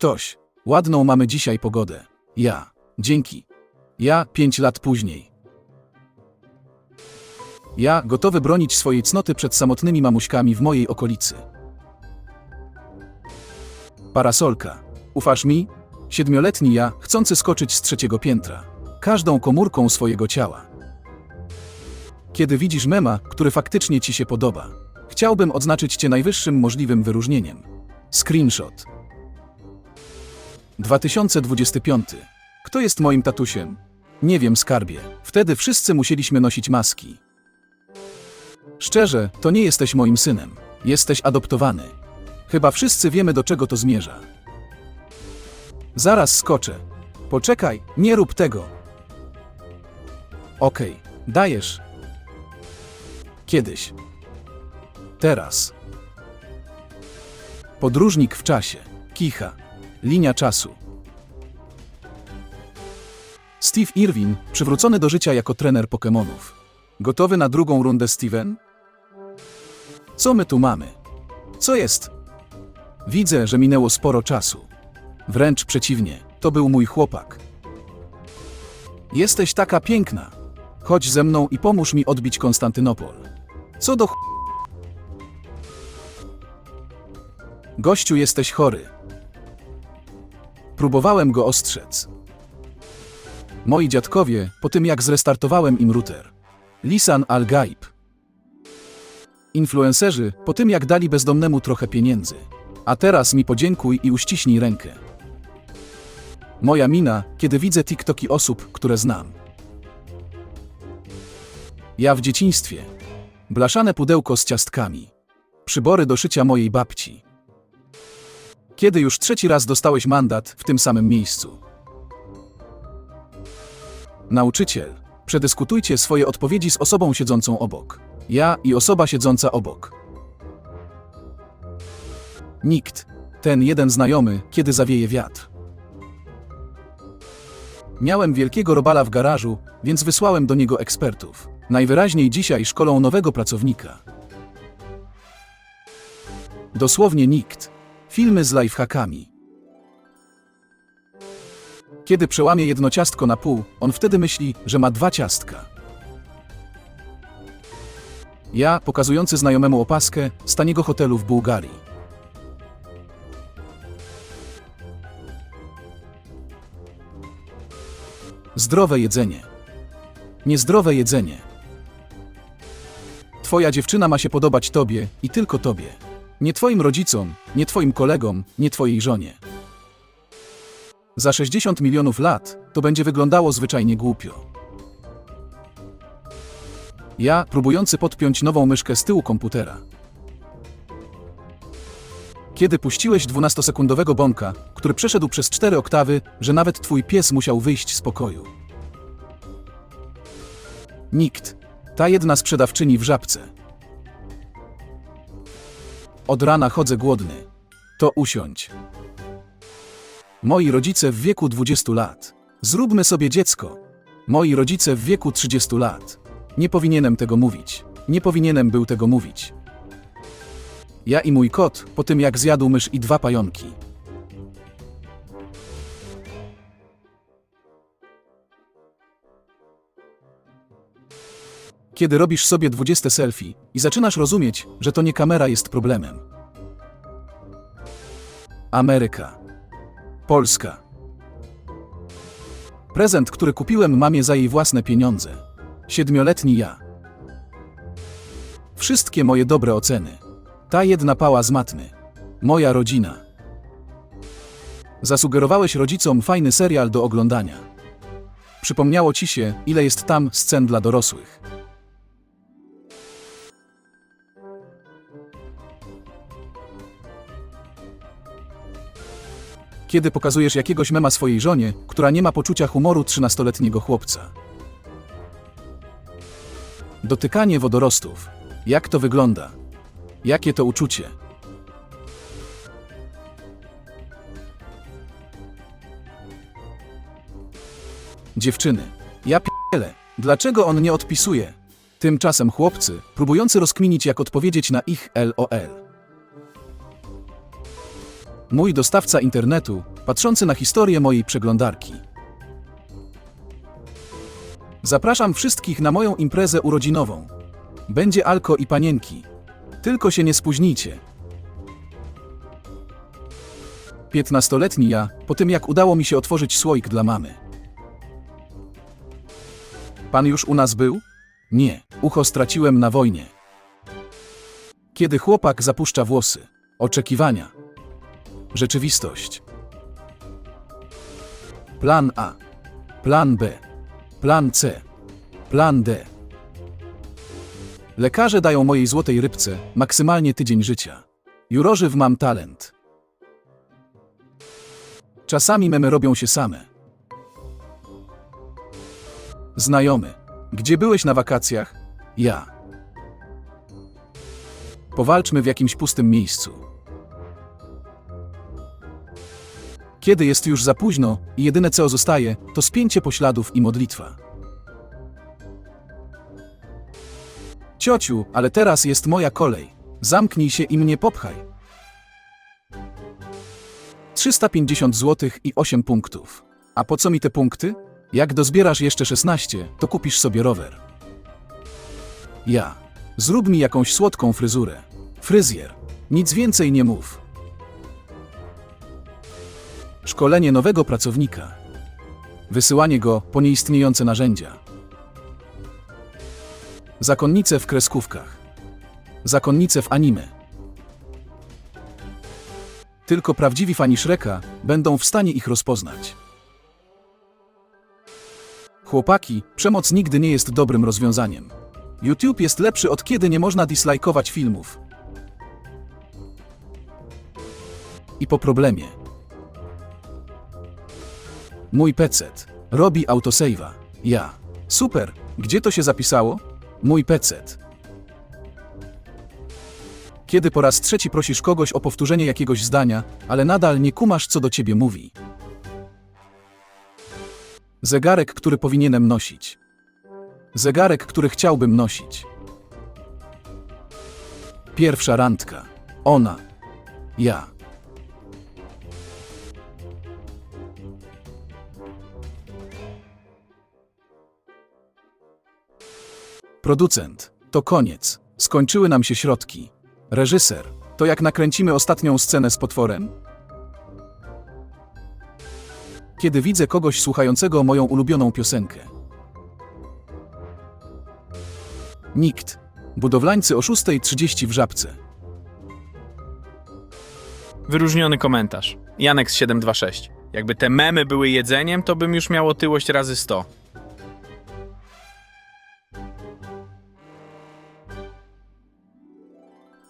Ktoś. Ładną mamy dzisiaj pogodę. Ja. Dzięki. Ja pięć lat później. Ja gotowy bronić swojej cnoty przed samotnymi mamuśkami w mojej okolicy. Parasolka. Ufasz mi? Siedmioletni ja, chcący skoczyć z trzeciego piętra. Każdą komórką swojego ciała. Kiedy widzisz mema, który faktycznie ci się podoba, chciałbym odznaczyć cię najwyższym możliwym wyróżnieniem. Screenshot. 2025. Kto jest moim tatusiem? Nie wiem, skarbie. Wtedy wszyscy musieliśmy nosić maski. Szczerze, to nie jesteś moim synem. Jesteś adoptowany. Chyba wszyscy wiemy, do czego to zmierza. Zaraz skoczę. Poczekaj, nie rób tego. Okej, dajesz. Kiedyś. Teraz. Podróżnik w czasie. Kicha. Linia czasu. Steve Irwin, przywrócony do życia jako trener Pokémonów. Gotowy na drugą rundę, Steven? Co my tu mamy? Co jest? Widzę, że minęło sporo czasu. Wręcz przeciwnie, to był mój chłopak. Jesteś taka piękna. Chodź ze mną i pomóż mi odbić Konstantynopol. Co do ch... Gościu, jesteś chory. Próbowałem go ostrzec. Moi dziadkowie, po tym jak zrestartowałem im router. Lisan al-Gaib. Influencerzy, po tym jak dali bezdomnemu trochę pieniędzy. A teraz mi podziękuj i uściśnij rękę. Moja mina, kiedy widzę TikToki osób, które znam. Ja w dzieciństwie. Blaszane pudełko z ciastkami. Przybory do szycia mojej babci. Kiedy już trzeci raz dostałeś mandat w tym samym miejscu? Nauczyciel, przedyskutujcie swoje odpowiedzi z osobą siedzącą obok. Ja i osoba siedząca obok. Nikt. Ten jeden znajomy, kiedy zawieje wiatr. Miałem wielkiego robala w garażu, więc wysłałem do niego ekspertów. Najwyraźniej dzisiaj szkolą nowego pracownika. Dosłownie nikt. Filmy z lifehackami. Kiedy przełamie jedno ciastko na pół, on wtedy myśli, że ma dwa ciastka. Ja, pokazujący znajomemu opaskę z taniego hotelu w Bułgarii. Zdrowe jedzenie. Niezdrowe jedzenie. Twoja dziewczyna ma się podobać tobie i tylko tobie. Nie twoim rodzicom, nie twoim kolegom, nie twojej żonie. Za 60 milionów lat to będzie wyglądało zwyczajnie głupio. Ja, próbujący podpiąć nową myszkę z tyłu komputera. Kiedy puściłeś 12-sekundowego bąka, który przeszedł przez cztery oktawy, że nawet twój pies musiał wyjść z pokoju. Nikt. Ta jedna sprzedawczyni w żabce. Od rana chodzę głodny. To usiądź. Moi rodzice w wieku 20 lat. Zróbmy sobie dziecko. Moi rodzice w wieku 30 lat. Nie powinienem tego mówić. Nie powinienem był tego mówić. Ja i mój kot, po tym jak zjadł mysz i dwa pająki. Kiedy robisz sobie 20 selfie i zaczynasz rozumieć, że to nie kamera jest problemem. Ameryka. Polska. Prezent, który kupiłem mamie za jej własne pieniądze. Siedmioletni ja. Wszystkie moje dobre oceny. Ta jedna pała z matmy. Moja rodzina. Zasugerowałeś rodzicom fajny serial do oglądania. Przypomniało ci się, ile jest tam scen dla dorosłych. Kiedy pokazujesz jakiegoś mema swojej żonie, która nie ma poczucia humoru 13-letniego chłopca. Dotykanie wodorostów. Jak to wygląda? Jakie to uczucie? Dziewczyny. Ja p***le. Dlaczego on nie odpisuje? Tymczasem chłopcy, próbujący rozkminić jak odpowiedzieć na ich LOL. Mój dostawca internetu, patrzący na historię mojej przeglądarki. Zapraszam wszystkich na moją imprezę urodzinową. Będzie alko i panienki. Tylko się nie spóźnijcie. Piętnastoletni ja, po tym jak udało mi się otworzyć słoik dla mamy. Pan już u nas był? Nie, ucho straciłem na wojnie. Kiedy chłopak zapuszcza włosy. Oczekiwania. Rzeczywistość. Plan A. Plan B. Plan C. Plan D. Lekarze dają mojej złotej rybce maksymalnie tydzień życia. Jurożyw mam talent. Czasami memy robią się same. Znajomy. Gdzie byłeś na wakacjach? Ja. Powalczmy w jakimś pustym miejscu. Kiedy jest już za późno i jedyne co zostaje, to spięcie pośladów i modlitwa. Ciociu, ale teraz jest moja kolej. Zamknij się i mnie popchaj. 350 zł i 8 punktów. A po co mi te punkty? Jak dozbierasz jeszcze 16, to kupisz sobie rower. Ja. Zrób mi jakąś słodką fryzurę. Fryzjer. Nic więcej nie mów. Szkolenie nowego pracownika. Wysyłanie go po nieistniejące narzędzia. Zakonnice w kreskówkach. Zakonnice w anime. Tylko prawdziwi fani Shreka będą w stanie ich rozpoznać. Chłopaki, przemoc nigdy nie jest dobrym rozwiązaniem. YouTube jest lepszy od kiedy nie można dislajkować filmów. I po problemie. Mój PC robi autosave'a. Ja. Super. Gdzie to się zapisało? Mój PC. Kiedy po raz trzeci prosisz kogoś o powtórzenie jakiegoś zdania, ale nadal nie kumasz, co do ciebie mówi. Zegarek, który powinienem nosić. Zegarek, który chciałbym nosić. Pierwsza randka. Ona. Ja. Producent. To koniec. Skończyły nam się środki. Reżyser. To jak nakręcimy ostatnią scenę z potworem? Kiedy widzę kogoś słuchającego moją ulubioną piosenkę. Nikt. Budowlańcy o 6.30 w Żabce. Wyróżniony komentarz. Janek z 726. Jakby te memy były jedzeniem, to bym już miał otyłość razy 100.